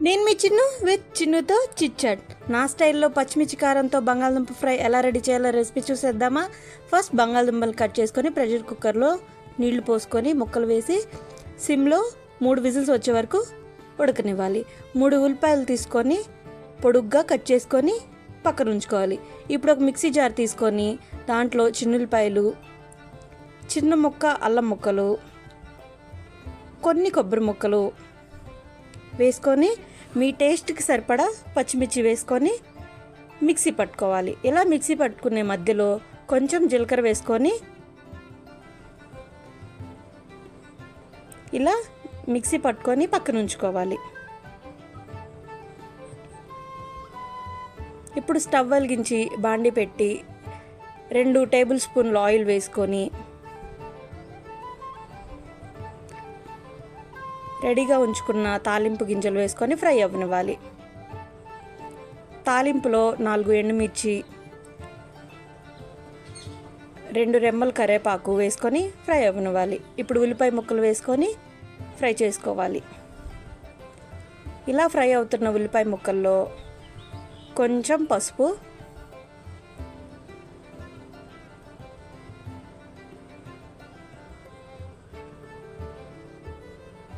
నేను మీ చిన్ను విత్ చిన్నుతో చిచ్చాట్ నా స్టైల్లో పచ్చిమిర్చి కారంతో బంగాళదుంప ఫ్రై ఎలా రెడీ చేయాలో రెసిపీ చూసేద్దామా? ఫస్ట్ బంగాళదుంపలు కట్ చేసుకొని ప్రెషర్ కుక్కర్లో నీళ్ళు పోసుకొని ముక్కలు వేసి సిమ్లో మూడు విజిల్స్ వచ్చే వరకు ఉడకనివ్వాలి. మూడు ఉల్లిపాయలు తీసుకొని పొడుగ్గా కట్ చేసుకొని పక్కన ఉంచుకోవాలి. ఇప్పుడు ఒక మిక్సీ జార్ తీసుకొని దాంట్లో చిన్నుల్లిపాయలు చిన్న ముక్క అల్లం ముక్కలు కొన్ని కొబ్బరి ముక్కలు వేసుకొని మీ టేస్ట్కి సరిపడా పచ్చిమిర్చి వేసుకొని మిక్సీ పట్టుకోవాలి. ఇలా మిక్సీ పట్టుకునే మధ్యలో కొంచెం జీలకర్ర వేసుకొని ఇలా మిక్సీ పట్టుకొని పక్కన ఉంచుకోవాలి ఇప్పుడు స్టవ్ వెలిగించి బాండి పెట్టి రెండు టేబుల్ స్పూన్లు ఆయిల్ వేసుకొని రెడీగా ఉంచుకున్న తాలింపు గింజలు వేసుకొని ఫ్రై అవ్వనివ్వాలి. తాలింపులో నాలుగు ఎండుమిర్చి రెండు రెమ్మల కరేపాకు వేసుకొని ఫ్రై అవ్వనివ్వాలి. ఇప్పుడు ఉల్లిపాయ ముక్కలు వేసుకొని ఫ్రై చేసుకోవాలి. ఇలా ఫ్రై అవుతున్న ఉల్లిపాయ ముక్కల్లో కొంచెం పసుపు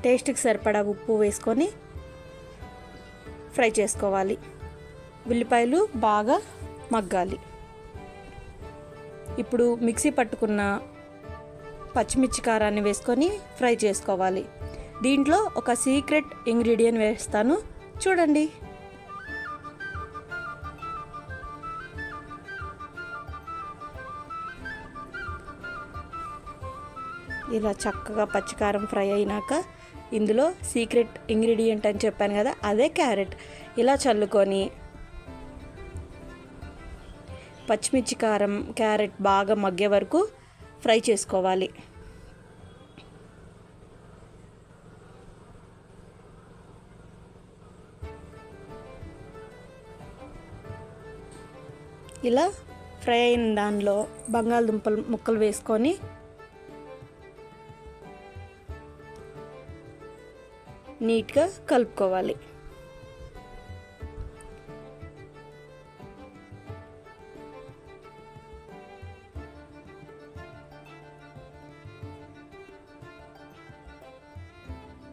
టేస్ట్కి సరిపడా ఉప్పు వేసుకొని ఫ్రై చేసుకోవాలి. ఉల్లిపాయలు బాగా మగ్గాలి. ఇప్పుడు మిక్సీ పట్టుకున్న పచ్చిమిర్చి కారాన్ని వేసుకొని ఫ్రై చేసుకోవాలి. దీంట్లో ఒక సీక్రెట్ ఇంగ్రీడియంట్ వేస్తాను. చూడండి. ఇలా చక్కగా పచ్చికారం ఫ్రై అయినాక ఇందులో సీక్రెట్ ఇంగ్రీడియంట్ అని చెప్పాను కదా అదే క్యారెట్. ఇలా చల్లుకొని పచ్చిమిర్చి కారం క్యారెట్ బాగా మగ్గే వరకు ఫ్రై చేసుకోవాలి. ఇలా ఫ్రై అయిన దానిలో బంగాళదుంపలు ముక్కలు వేసుకొని నీట్గా కలుపుకోవాలి.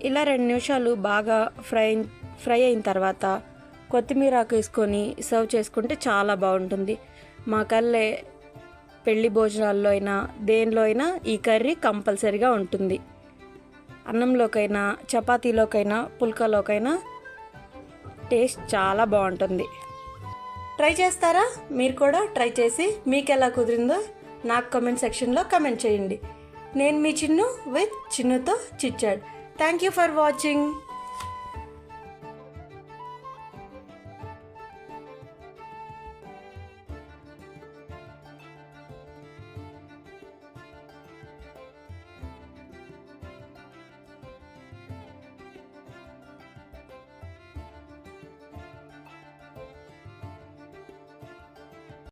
ఇలా రెండు నిమిషాలు బాగా ఫ్రై ఫ్రై అయిన తర్వాత కొత్తిమీర ఆకు వేసుకొని సర్వ్ చేసుకుంటే చాలా బాగుంటుంది. మా కల్లే పెళ్ళి భోజనాల్లో అయినా దేనిలో అయినా ఈ కర్రీ కంపల్సరీగా ఉంటుంది. అన్నంలోకైనా చపాతీలోకైనా పుల్కాలోకైనా టేస్ట్ చాలా బాగుంటుంది. ట్రై చేస్తారా? మీరు కూడా ట్రై చేసి మీకు ఎలా కుదిరిందో నాకు కమెంట్ సెక్షన్లో కమెంట్ చేయండి. నేను మీ చిన్ను విత్ చిన్నుతో చిచ్చాడు. Thank you for watching.